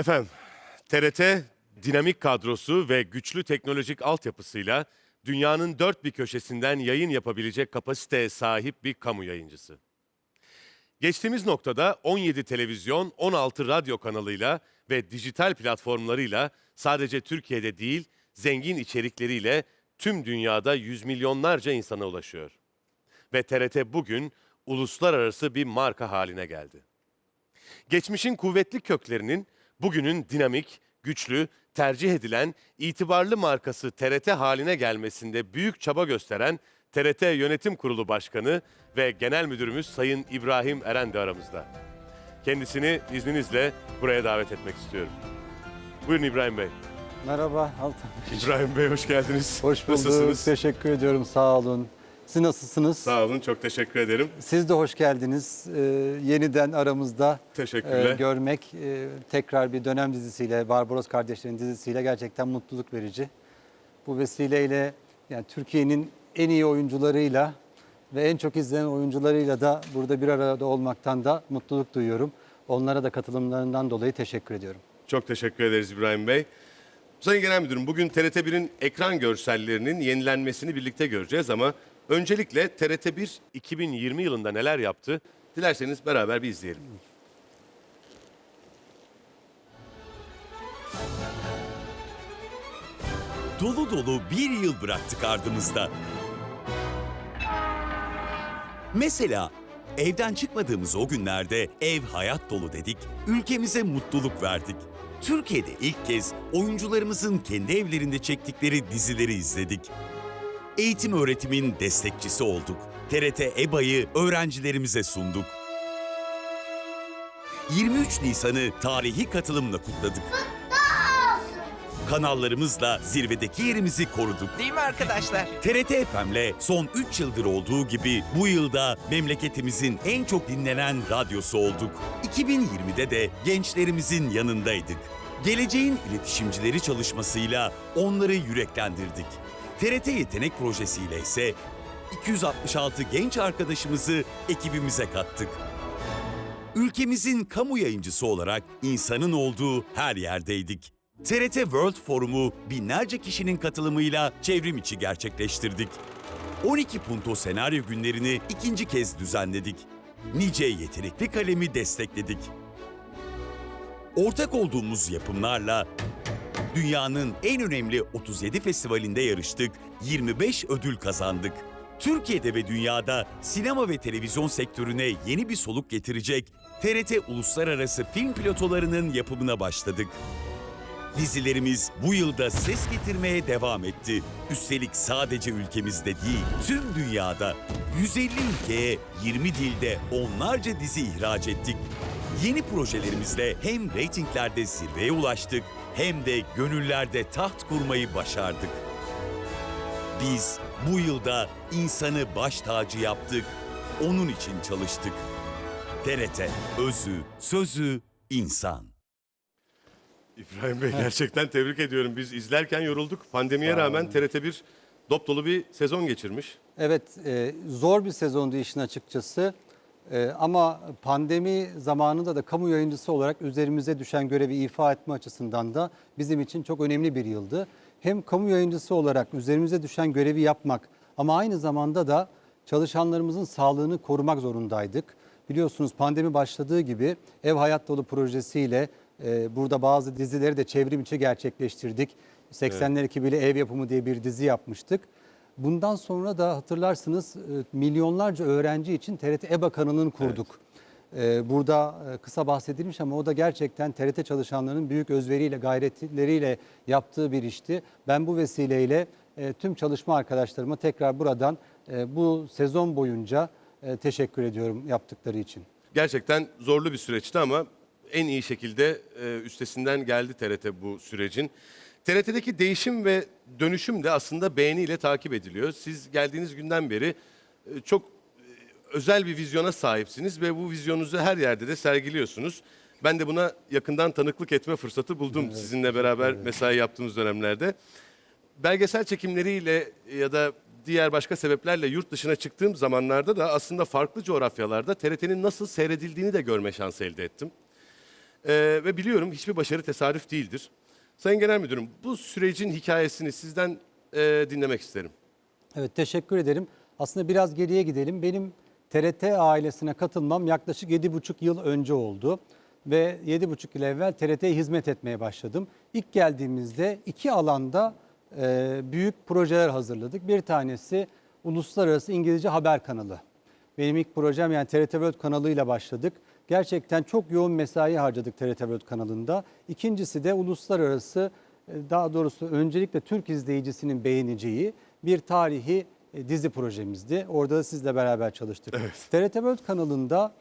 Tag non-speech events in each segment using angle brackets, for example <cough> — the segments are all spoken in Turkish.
Efendim, TRT dinamik kadrosu ve güçlü teknolojik altyapısıyla dünyanın dört bir köşesinden yayın yapabilecek kapasiteye sahip bir kamu yayıncısı. Geçtiğimiz noktada 17 televizyon, 16 radyo kanalıyla ve dijital platformlarıyla sadece Türkiye'de değil, zengin içerikleriyle tüm dünyada yüz milyonlarca insana ulaşıyor. Ve TRT bugün uluslararası bir marka haline geldi. Geçmişin kuvvetli köklerinin bugünün dinamik, güçlü, tercih edilen, itibarlı markası TRT haline gelmesinde büyük çaba gösteren TRT Yönetim Kurulu Başkanı ve Genel Müdürümüz Sayın İbrahim Eren de aramızda. Kendisini izninizle buraya davet etmek istiyorum. Buyurun İbrahim Bey. Merhaba Altan. İbrahim Bey hoş geldiniz. Hoş bulduk. Nasılsınız? Teşekkür ediyorum. Sağ olun. Siz nasılsınız? Sağ olun, çok teşekkür ederim. Siz de hoş geldiniz. Ee, yeniden aramızda Teşekkürler. e, görmek e, tekrar bir dönem dizisiyle, Barbaros kardeşlerin dizisiyle gerçekten mutluluk verici. Bu vesileyle yani Türkiye'nin en iyi oyuncularıyla ve en çok izlenen oyuncularıyla da burada bir arada olmaktan da mutluluk duyuyorum. Onlara da katılımlarından dolayı teşekkür ediyorum. Çok teşekkür ederiz İbrahim Bey. Sayın Genel Müdürüm, bugün TRT1'in ekran görsellerinin yenilenmesini birlikte göreceğiz ama öncelikle TRT1 2020 yılında neler yaptı? Dilerseniz beraber bir izleyelim. dolu dolu bir yıl bıraktık ardımızda. Mesela evden çıkmadığımız o günlerde ev hayat dolu dedik, ülkemize mutluluk verdik. Türkiye'de ilk kez oyuncularımızın kendi evlerinde çektikleri dizileri izledik. Eğitim öğretimin destekçisi olduk. TRT EBA'yı öğrencilerimize sunduk. 23 Nisan'ı tarihi katılımla kutladık. Kanallarımızla zirvedeki yerimizi koruduk. Değil mi arkadaşlar? TRT FM'le son 3 yıldır olduğu gibi bu yılda memleketimizin en çok dinlenen radyosu olduk. 2020'de de gençlerimizin yanındaydık. Geleceğin iletişimcileri çalışmasıyla onları yüreklendirdik. TRT Yetenek projesiyle ise 266 genç arkadaşımızı ekibimize kattık. Ülkemizin kamu yayıncısı olarak insanın olduğu her yerdeydik. TRT World Forum'u binlerce kişinin katılımıyla çevrim içi gerçekleştirdik. 12 Punto senaryo günlerini ikinci kez düzenledik. Nice yetenekli kalemi destekledik. Ortak olduğumuz yapımlarla dünyanın en önemli 37 festivalinde yarıştık, 25 ödül kazandık. Türkiye'de ve dünyada sinema ve televizyon sektörüne yeni bir soluk getirecek TRT Uluslararası Film Pilotolarının yapımına başladık. Dizilerimiz bu yılda ses getirmeye devam etti. Üstelik sadece ülkemizde değil, tüm dünyada 150 ülkeye 20 dilde onlarca dizi ihraç ettik. Yeni projelerimizle hem reytinglerde zirveye ulaştık hem de gönüllerde taht kurmayı başardık. Biz bu yılda insanı baş tacı yaptık, onun için çalıştık. TRT, özü, sözü, insan. İbrahim Bey gerçekten tebrik ediyorum. Biz izlerken yorulduk. Pandemiye rağmen TRT1 dop dolu bir sezon geçirmiş. Evet, e, zor bir sezondu işin açıkçası. E, ama pandemi zamanında da kamu yayıncısı olarak üzerimize düşen görevi ifa etme açısından da bizim için çok önemli bir yıldı. Hem kamu yayıncısı olarak üzerimize düşen görevi yapmak ama aynı zamanda da çalışanlarımızın sağlığını korumak zorundaydık. Biliyorsunuz pandemi başladığı gibi Ev Hayat Dolu projesiyle e, burada bazı dizileri de çevrim içi gerçekleştirdik. 80'ler ekibiyle Ev Yapımı diye bir dizi yapmıştık. Bundan sonra da hatırlarsınız e, milyonlarca öğrenci için TRT EBA kanalını kurduk. E, Burada e, kısa bahsedilmiş ama o da gerçekten TRT çalışanlarının büyük özveriyle, gayretleriyle yaptığı bir işti. Ben bu vesileyle e, tüm çalışma arkadaşlarıma tekrar buradan bu sezon boyunca teşekkür ediyorum yaptıkları için. Gerçekten zorlu bir süreçti ama en iyi şekilde üstesinden geldi TRT bu sürecin. TRT'deki değişim ve dönüşüm de aslında beğeniyle takip ediliyor. Siz geldiğiniz günden beri e, çok e, özel bir vizyona sahipsiniz ve bu vizyonunuzu her yerde de sergiliyorsunuz. Ben de buna yakından tanıklık etme fırsatı buldum sizinle beraber mesai yaptığımız dönemlerde. Belgesel çekimleriyle ya da diğer başka sebeplerle yurt dışına çıktığım zamanlarda da aslında farklı coğrafyalarda TRT'nin nasıl seyredildiğini de görme şansı elde ettim. Ee, ve biliyorum hiçbir başarı tesadüf değildir. Sayın Genel Müdürüm bu sürecin hikayesini sizden e, dinlemek isterim. Evet teşekkür ederim. Aslında biraz geriye gidelim. Benim TRT ailesine katılmam yaklaşık 7,5 yıl önce oldu. Ve 7,5 yıl evvel TRT'ye hizmet etmeye başladım. İlk geldiğimizde iki alanda e, büyük projeler hazırladık. Bir tanesi Uluslararası İngilizce Haber Kanalı. Benim ilk projem yani TRT World kanalıyla başladık. Gerçekten çok yoğun mesai harcadık TRT World kanalında. İkincisi de uluslararası e, daha doğrusu öncelikle Türk izleyicisinin beğeneceği bir tarihi e, dizi projemizdi. Orada da sizle beraber çalıştık. TRT World kanalında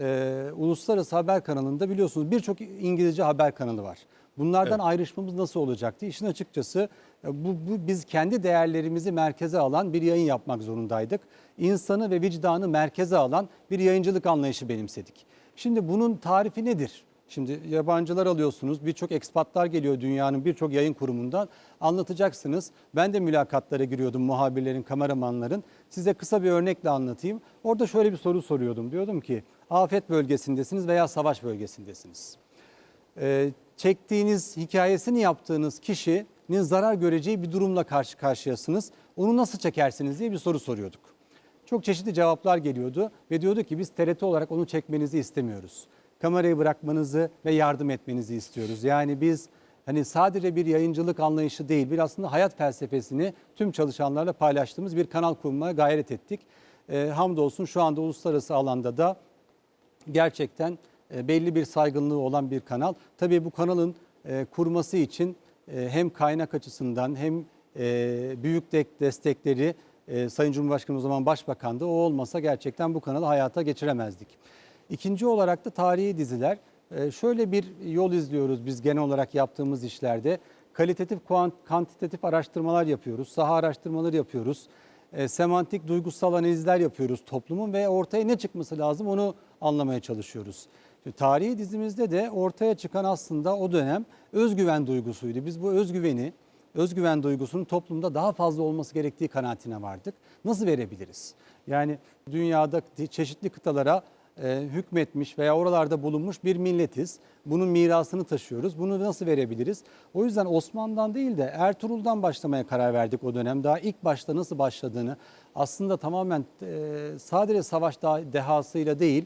e, Uluslararası Haber kanalında biliyorsunuz birçok İngilizce haber kanalı var. Bunlardan ayrışmamız nasıl olacaktı? İşin açıkçası e, bu, bu biz kendi değerlerimizi merkeze alan bir yayın yapmak zorundaydık. İnsanı ve vicdanı merkeze alan bir yayıncılık anlayışı benimsedik. Şimdi bunun tarifi nedir? Şimdi yabancılar alıyorsunuz, birçok ekspatlar geliyor dünyanın birçok yayın kurumundan anlatacaksınız. Ben de mülakatlara giriyordum muhabirlerin, kameramanların. Size kısa bir örnekle anlatayım. Orada şöyle bir soru soruyordum. Diyordum ki afet bölgesindesiniz veya savaş bölgesindesiniz. Ee, çektiğiniz, hikayesini yaptığınız kişinin zarar göreceği bir durumla karşı karşıyasınız. Onu nasıl çekersiniz diye bir soru soruyorduk. Çok çeşitli cevaplar geliyordu ve diyordu ki biz TRT olarak onu çekmenizi istemiyoruz. Kamerayı bırakmanızı ve yardım etmenizi istiyoruz. Yani biz hani sadece bir yayıncılık anlayışı değil, bir aslında hayat felsefesini tüm çalışanlarla paylaştığımız bir kanal kurmaya gayret ettik. Ee, hamdolsun şu anda uluslararası alanda da gerçekten e, belli bir saygınlığı olan bir kanal. Tabii bu kanalın e, kurması için e, hem kaynak açısından hem e, büyük de- destekleri e, Sayın Cumhurbaşkanı o zaman Başbakan'dı. O olmasa gerçekten bu kanalı hayata geçiremezdik. İkinci olarak da tarihi diziler. E, Şöyle bir yol izliyoruz biz genel olarak yaptığımız işlerde. Kalitatif, kuant- kantitatif araştırmalar yapıyoruz, saha araştırmaları yapıyoruz e, semantik duygusal analizler yapıyoruz toplumun ve ortaya ne çıkması lazım onu anlamaya çalışıyoruz. Tarihi dizimizde de ortaya çıkan aslında o dönem özgüven duygusuydu. Biz bu özgüveni, özgüven duygusunun toplumda daha fazla olması gerektiği kanaatine vardık. Nasıl verebiliriz? Yani dünyada çeşitli kıtalara e, hükmetmiş veya oralarda bulunmuş bir milletiz. Bunun mirasını taşıyoruz. Bunu nasıl verebiliriz? O yüzden Osmanlı'dan değil de Ertuğrul'dan başlamaya karar verdik o dönem. Daha ilk başta nasıl başladığını aslında tamamen e, sadece savaş dehasıyla değil,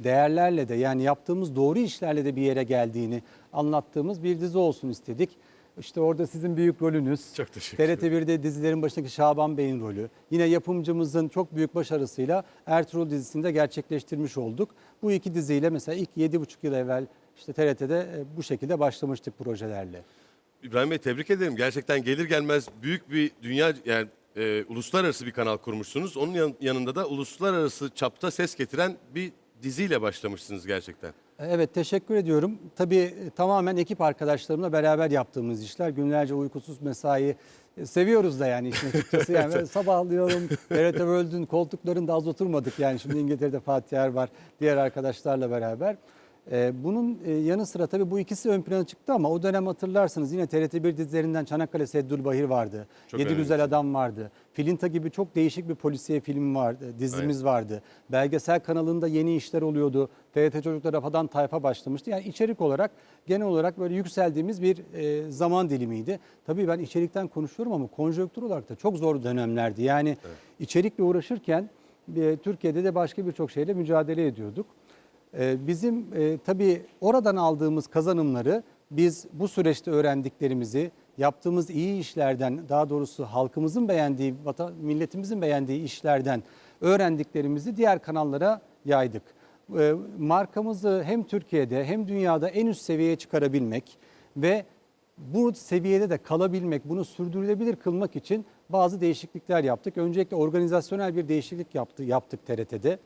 değerlerle de yani yaptığımız doğru işlerle de bir yere geldiğini anlattığımız bir dizi olsun istedik. İşte orada sizin büyük rolünüz. Çok teşekkür ederim. TRT1'de dizilerin başındaki Şaban Bey'in rolü. Yine yapımcımızın çok büyük başarısıyla Ertuğrul dizisini de gerçekleştirmiş olduk. Bu iki diziyle mesela ilk 7,5 yıl evvel işte TRT'de e, bu şekilde başlamıştık projelerle. İbrahim Bey tebrik ederim. Gerçekten gelir gelmez büyük bir dünya yani e, uluslararası bir kanal kurmuşsunuz. Onun yan- yanında da uluslararası çapta ses getiren bir diziyle başlamışsınız gerçekten. Evet teşekkür ediyorum. Tabii e, tamamen ekip arkadaşlarımla beraber yaptığımız işler. Günlerce uykusuz mesai e, seviyoruz da yani işin açıkçası. <laughs> Yani ben sabahlıyorum. <laughs> TRT World'ün koltuklarında az oturmadık yani. Şimdi İngiltere'de Fatih Er var diğer arkadaşlarla beraber. Ee, bunun e, yanı sıra tabii bu ikisi ön plana çıktı ama o dönem hatırlarsınız yine TRT1 dizilerinden Çanakkale Seddül Bahir vardı. Çok Yedi önemli. Güzel Adam vardı. Filinta gibi çok değişik bir polisiye film vardı, dizimiz vardı. Belgesel kanalında yeni işler oluyordu. TRT Çocuklar Rafadan Tayfa başlamıştı. Yani içerik olarak genel olarak böyle yükseldiğimiz bir e, zaman dilimiydi. Tabii ben içerikten konuşuyorum ama konjonktür olarak da çok zor dönemlerdi. Yani içerikle uğraşırken e, Türkiye'de de başka birçok şeyle mücadele ediyorduk. Ee, Bizim e, tabii oradan aldığımız kazanımları biz bu süreçte öğrendiklerimizi yaptığımız iyi işlerden daha doğrusu halkımızın beğendiği, milletimizin beğendiği işlerden öğrendiklerimizi diğer kanallara yaydık. Ee, Markamızı hem Türkiye'de hem dünyada en üst seviyeye çıkarabilmek ve bu seviyede de kalabilmek, bunu sürdürülebilir kılmak için bazı değişiklikler yaptık. Öncelikle organizasyonel bir değişiklik yaptı, yaptık TRT'de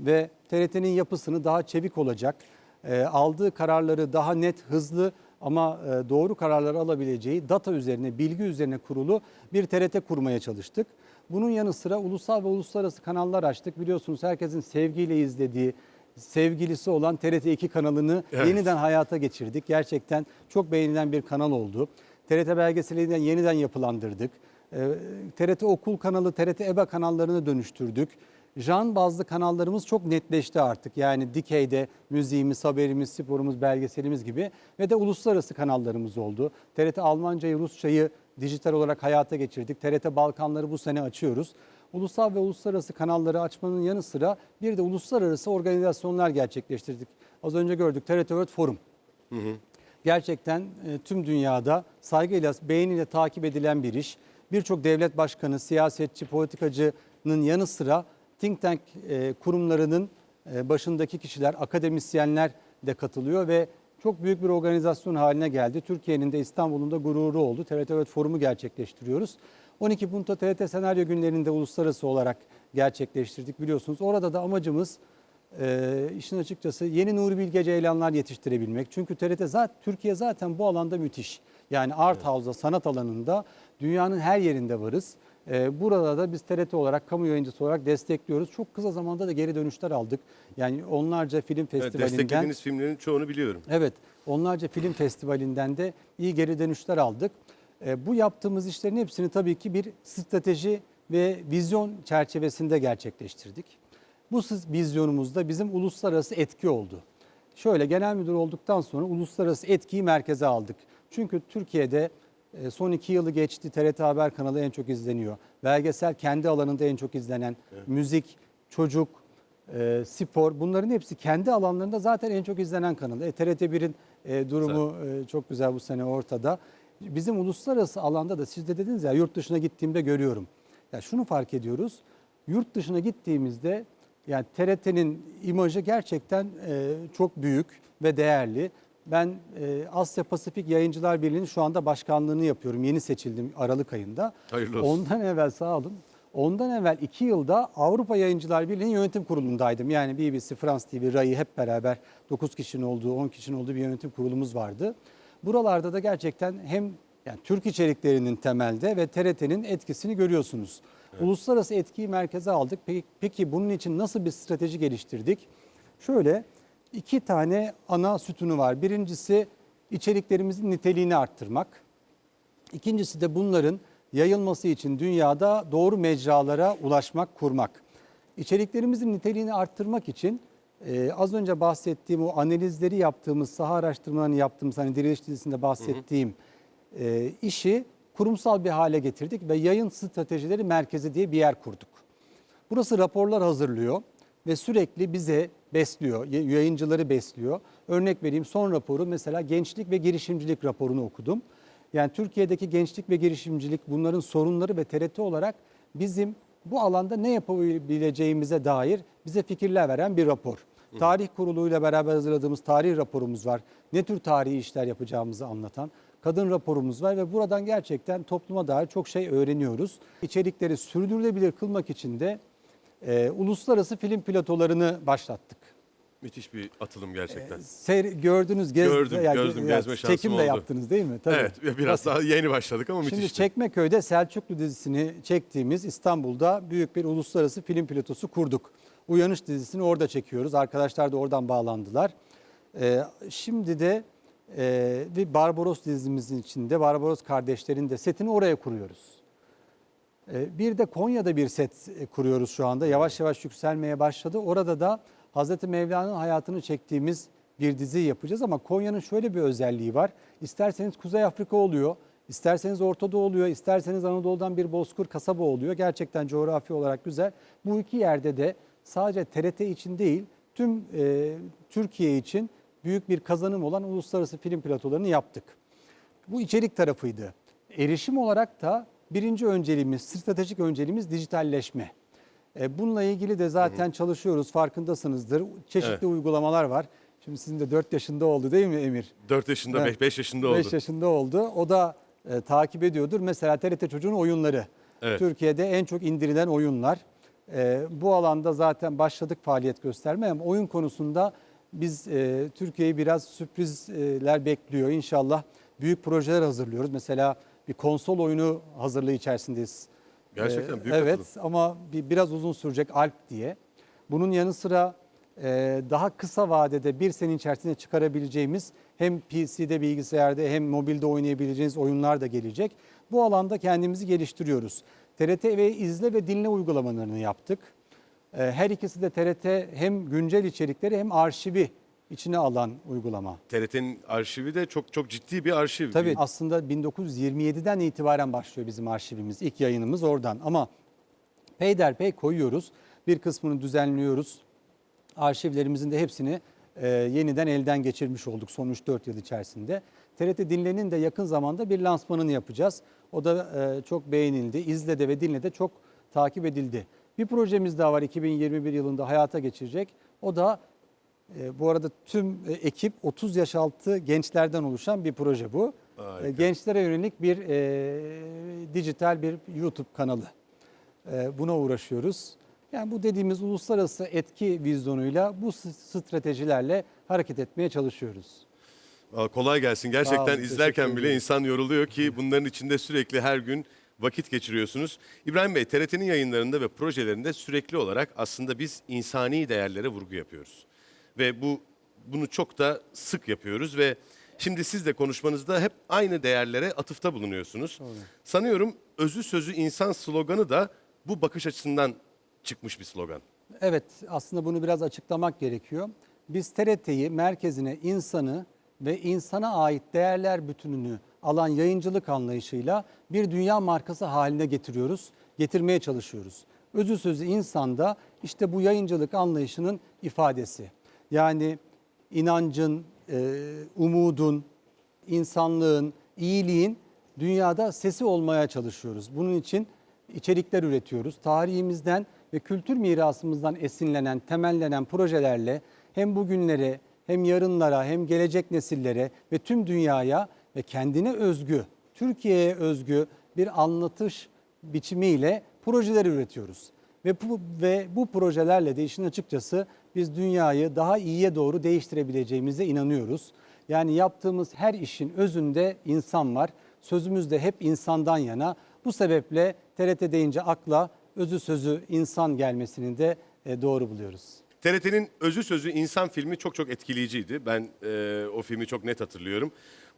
ve TRT'nin yapısını daha çevik olacak, e, aldığı kararları daha net, hızlı ama e, doğru kararları alabileceği data üzerine, bilgi üzerine kurulu bir TRT kurmaya çalıştık. Bunun yanı sıra ulusal ve uluslararası kanallar açtık. Biliyorsunuz herkesin sevgiyle izlediği, sevgilisi olan TRT2 kanalını Evet. yeniden hayata geçirdik. Gerçekten çok beğenilen bir kanal oldu. TRT belgeselinden yeniden yapılandırdık. Ee, TRT Okul kanalı, TRT EBA kanallarını dönüştürdük. Jan bazlı kanallarımız çok netleşti artık. Yani dikeyde müziğimiz, haberimiz, sporumuz, belgeselimiz gibi ve de uluslararası kanallarımız oldu. TRT Almancayı, Rusçayı dijital olarak hayata geçirdik. TRT Balkanları bu sene açıyoruz. Ulusal ve uluslararası kanalları açmanın yanı sıra bir de uluslararası organizasyonlar gerçekleştirdik. Az önce gördük TRT World Forum. Gerçekten e, tüm dünyada saygıyla, beğeniyle takip edilen bir iş. Birçok devlet başkanı, siyasetçi, politikacının yanı sıra think tank e, kurumlarının e, başındaki kişiler, akademisyenler de katılıyor ve çok büyük bir organizasyon haline geldi. Türkiye'nin de İstanbul'un da gururu oldu. TRT World Forum'u gerçekleştiriyoruz. 12 Punto TRT Senaryo Günlerinde uluslararası olarak gerçekleştirdik biliyorsunuz. Orada da amacımız e, işin açıkçası yeni Nuri Bilge Ceylanlar yetiştirebilmek. Çünkü TRT zaten Türkiye zaten bu alanda müthiş. Yani art house'da sanat alanında dünyanın her yerinde varız. E, burada da biz TRT olarak kamu yayıncısı olarak destekliyoruz. Çok kısa zamanda da geri dönüşler aldık. Yani onlarca film Evet, festivalinden desteklediğiniz filmlerin çoğunu biliyorum. Evet, onlarca film festivalinden de iyi geri dönüşler aldık. E, bu yaptığımız işlerin hepsini tabii ki bir strateji ve vizyon çerçevesinde gerçekleştirdik. Bu vizyonumuzda bizim uluslararası etki oldu. Şöyle genel müdür olduktan sonra uluslararası etkiyi merkeze aldık. Çünkü Türkiye'de son iki yılı geçti TRT Haber kanalı en çok izleniyor. Belgesel kendi alanında en çok izlenen. Müzik, çocuk, e, spor bunların hepsi kendi alanlarında zaten en çok izlenen kanal. E, TRT1'in e, durumu e, çok güzel bu sene ortada. Bizim uluslararası alanda da siz de dediniz ya yurt dışına gittiğimde görüyorum. Ya şunu fark ediyoruz. Yurt dışına gittiğimizde yani TRT'nin imajı gerçekten e, çok büyük ve değerli. Ben e, Asya Pasifik Yayıncılar Birliği'nin şu anda başkanlığını yapıyorum. Yeni seçildim Aralık ayında. Hayırlı olsun. Ondan evvel sağ olun. Ondan evvel iki yılda Avrupa Yayıncılar Birliği'nin yönetim kurulundaydım. Yani BBC, France TV, RAI hep beraber 9 kişinin olduğu, 10 kişinin olduğu bir yönetim kurulumuz vardı. Buralarda da gerçekten hem yani Türk içeriklerinin temelde ve TRT'nin etkisini görüyorsunuz. Uluslararası etkiyi merkeze aldık. Peki, peki bunun için nasıl bir strateji geliştirdik? Şöyle iki tane ana sütunu var. Birincisi içeriklerimizin niteliğini arttırmak. İkincisi de bunların yayılması için dünyada doğru mecralara ulaşmak, kurmak. İçeriklerimizin niteliğini arttırmak için e, az önce bahsettiğim o analizleri yaptığımız, saha araştırmalarını yaptığımız hani diriliş dizisinde bahsettiğim e, işi kurumsal bir hale getirdik ve yayın stratejileri merkezi diye bir yer kurduk. Burası raporlar hazırlıyor ve sürekli bize besliyor, yayıncıları besliyor. Örnek vereyim son raporu mesela gençlik ve girişimcilik raporunu okudum. Yani Türkiye'deki gençlik ve girişimcilik bunların sorunları ve TRT olarak bizim bu alanda ne yapabileceğimize dair bize fikirler veren bir rapor. Tarih kuruluyla beraber hazırladığımız tarih raporumuz var. Ne tür tarihi işler yapacağımızı anlatan kadın raporumuz var ve buradan gerçekten topluma dair çok şey öğreniyoruz. İçerikleri sürdürülebilir kılmak için de e, uluslararası film platolarını başlattık. Müthiş bir atılım gerçekten. Seyr, gördünüz, gez, Gördüm, gördüm, gezme şansım Çekim de oldu. yaptınız değil mi? Tabii. Evet, biraz daha yeni başladık ama Şimdi müthişti. Çekmeköy'de Selçuklu dizisini çektiğimiz İstanbul'da büyük bir uluslararası film platosu kurduk. Uyanış dizisini orada çekiyoruz. Arkadaşlar da oradan bağlandılar. Ee, şimdi de e, bir Barbaros dizimizin içinde Barbaros kardeşlerin de setini oraya kuruyoruz. Ee, Bir de Konya'da bir set e, kuruyoruz şu anda. Yavaş yavaş yükselmeye başladı. Orada da Hazreti Mevla'nın hayatını çektiğimiz bir dizi yapacağız ama Konya'nın şöyle bir özelliği var. İsterseniz Kuzey Afrika oluyor, isterseniz Orta Doğu oluyor, isterseniz Anadolu'dan bir bozkır kasaba oluyor. Gerçekten coğrafi olarak güzel. Bu iki yerde de sadece TRT için değil, tüm e, Türkiye için büyük bir kazanım olan uluslararası film platolarını yaptık. Bu içerik tarafıydı. Erişim olarak da birinci önceliğimiz, stratejik önceliğimiz dijitalleşme. E, Bununla ilgili de zaten çalışıyoruz, farkındasınızdır. Çeşitli Evet. uygulamalar var. Şimdi sizin de 4 yaşında oldu değil mi Emir? 4 yaşında, Evet. 5 yaşında oldu. 5 yaşında oldu. O da e, takip ediyordur. Mesela TRT Çocuğun oyunları. Evet. Türkiye'de en çok indirilen oyunlar. E, bu alanda zaten başladık faaliyet göstermeye ama oyun konusunda biz e, Türkiye'yi biraz sürprizler bekliyor. İnşallah büyük projeler hazırlıyoruz. Mesela bir konsol oyunu hazırlığı içerisindeyiz. Gerçekten Ee, büyük Evet atılım. ama bir, biraz uzun sürecek Alp diye. Bunun yanı sıra e, daha kısa vadede bir sene içerisinde çıkarabileceğimiz hem PC'de bilgisayarda hem mobilde oynayabileceğiniz oyunlar da gelecek. Bu alanda kendimizi geliştiriyoruz. TRT ve izle ve dinle uygulamalarını yaptık. E, Her ikisi de TRT hem güncel içerikleri hem arşivi içine alan uygulama. TRT'nin arşivi de çok çok ciddi bir arşiv. Tabii aslında 1927'den itibaren başlıyor bizim arşivimiz. İlk yayınımız oradan ama peyderpey koyuyoruz. Bir kısmını düzenliyoruz. Arşivlerimizin de hepsini e, yeniden elden geçirmiş olduk son 3-4 yıl içerisinde. TRT Dinle'nin de yakın zamanda bir lansmanını yapacağız. O da e, çok beğenildi. İzle'de ve Dinle'de çok takip edildi. Bir projemiz daha var 2021 yılında hayata geçirecek. O da bu arada tüm e, ekip 30 yaş altı gençlerden oluşan bir proje bu. Harika. E, gençlere yönelik bir e, dijital bir YouTube kanalı. E, buna uğraşıyoruz. Yani bu dediğimiz uluslararası etki vizyonuyla bu stratejilerle hareket etmeye çalışıyoruz. Kolay gelsin. Gerçekten olun, izlerken bile insan yoruluyor ki bunların içinde sürekli her gün vakit geçiriyorsunuz. İbrahim Bey, TRT'nin yayınlarında ve projelerinde sürekli olarak aslında biz insani değerlere vurgu yapıyoruz. Ve bu bunu çok da sık yapıyoruz ve şimdi siz de konuşmanızda hep aynı değerlere atıfta bulunuyorsunuz. Sanıyorum özü sözü insan sloganı da bu bakış açısından çıkmış bir slogan. Evet aslında bunu biraz açıklamak gerekiyor. Biz TRT'yi merkezine insanı ve insana ait değerler bütününü alan yayıncılık anlayışıyla bir dünya markası haline getiriyoruz, getirmeye çalışıyoruz. Özü sözü insanda işte bu yayıncılık anlayışının ifadesi. Yani inancın, e, umudun, insanlığın, iyiliğin dünyada sesi olmaya çalışıyoruz. Bunun için içerikler üretiyoruz. Tarihimizden ve kültür mirasımızdan esinlenen, temellenen projelerle hem bugünlere hem yarınlara hem gelecek nesillere ve tüm dünyaya ve kendine özgü, Türkiye'ye özgü bir anlatış biçimiyle projeler üretiyoruz. Ve bu, ve bu projelerle de işin açıkçası biz dünyayı daha iyiye doğru değiştirebileceğimize inanıyoruz. Yani yaptığımız her işin özünde insan var. Sözümüz de hep insandan yana. Bu sebeple TRT deyince akla özü sözü insan gelmesini de e, doğru buluyoruz. TRT'nin özü sözü insan filmi çok çok etkileyiciydi. Ben e, o filmi çok net hatırlıyorum.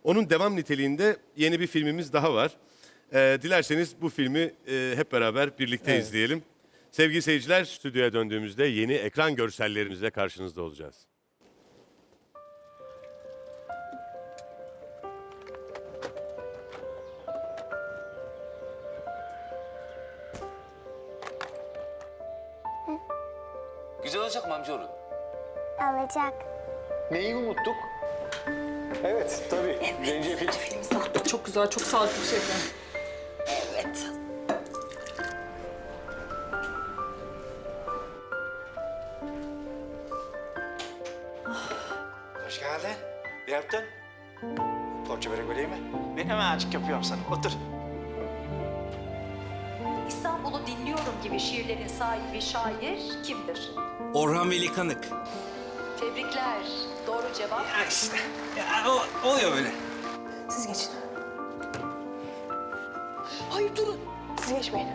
Onun devam niteliğinde yeni bir filmimiz daha var. E, dilerseniz bu filmi e, hep beraber birlikte Evet. izleyelim. Sevgili seyirciler, stüdyoya döndüğümüzde yeni ekran görsellerimizle karşınızda olacağız. Güzel olacak mı amcaoğlu? Alacak. Neyi unuttuk? Evet, tabii. Zencefil. Çok güzel, çok sağlıklı bir şey. Yaptın? Poğaça börek vereyim mi? Ben hemen açık yapıyorum sana. Otur. İstanbul'u dinliyorum gibi şiirlerin sahibi şair kimdir? Orhan Veli Kanık. Tebrikler. Doğru cevap. Ya işte. Ya o, oluyor böyle. Siz geçin. Hayır durun. Siz geçmeyin.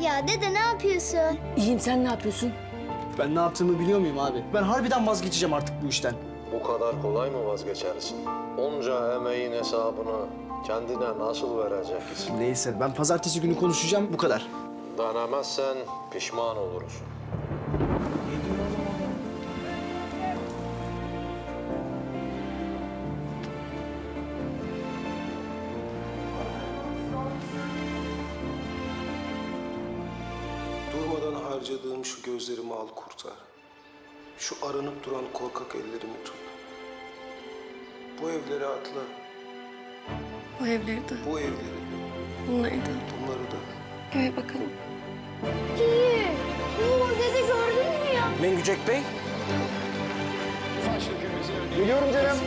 Ya dede ne yapıyorsun? İyiyim sen ne yapıyorsun? Ben ne yaptığımı biliyor muyum abi? Ben harbiden vazgeçeceğim artık bu işten. Bu kadar kolay mı vazgeçersin? Onca emeğin hesabını kendine nasıl vereceksin? Neyse ben pazartesi günü konuşacağım bu kadar. Denemezsen pişman olursun. Durmadan harcadığım şu gözlerimi al kurtar. Şu aranıp duran korkak ellerimi tut. Bu evleri atla, Bu evleri de, bu evleri, bunları da. bunları da. Eve bakalım. İyi. Oo dede gördün mü ya? Mengücek Bey. Geliyorum canım.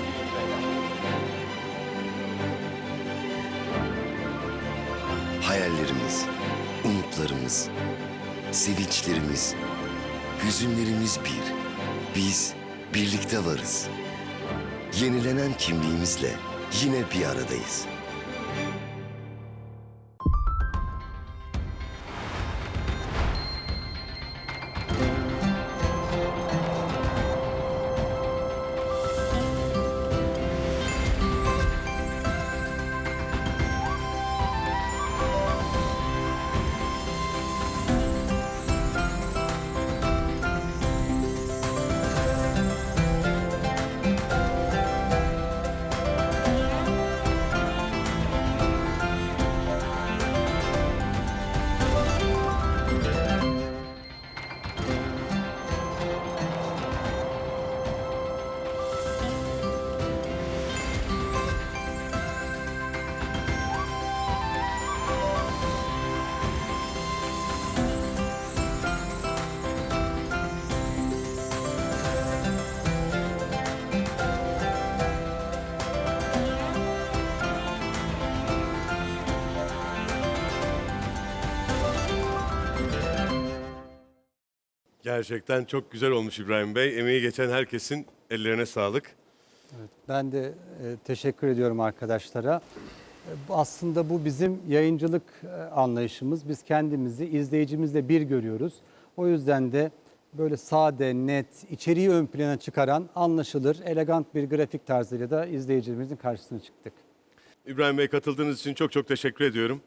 Hayallerimiz, umutlarımız, sevinçlerimiz, hüzünlerimiz bir. Biz birlikte varız. Yenilenen kimliğimizle yine bir aradayız. Gerçekten çok güzel olmuş İbrahim Bey. Emeği geçen herkesin ellerine sağlık. Ben de e, teşekkür ediyorum arkadaşlara. E, Aslında bu bizim yayıncılık e, anlayışımız. Biz kendimizi izleyicimizle bir görüyoruz. O yüzden de böyle sade, net, içeriği ön plana çıkaran, anlaşılır, elegant bir grafik tarzıyla da izleyicimizin karşısına çıktık. İbrahim Bey katıldığınız için çok çok teşekkür ediyorum.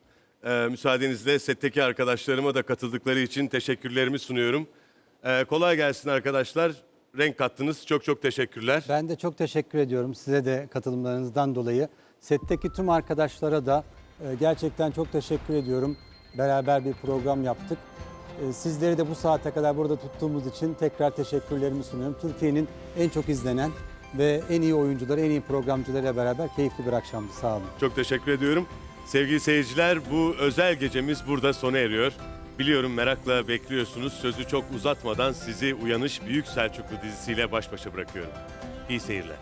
Ee, müsaadenizle setteki arkadaşlarıma da katıldıkları için teşekkürlerimi sunuyorum. Ee, kolay gelsin arkadaşlar. Renk kattınız. Çok çok teşekkürler. Ben de çok teşekkür ediyorum size de katılımlarınızdan dolayı. Setteki tüm arkadaşlara da e, gerçekten çok teşekkür ediyorum. Beraber bir program yaptık. E, Sizleri de bu saate kadar burada tuttuğumuz için tekrar teşekkürlerimi sunuyorum. Türkiye'nin en çok izlenen ve en iyi oyuncuları, en iyi programcılarıyla beraber keyifli bir akşamdı. Sağ olun. Çok teşekkür ediyorum. Sevgili seyirciler bu özel gecemiz burada sona eriyor. Biliyorum merakla bekliyorsunuz. Sözü çok uzatmadan sizi Uyanış Büyük Selçuklu dizisiyle baş başa bırakıyorum. İyi seyirler.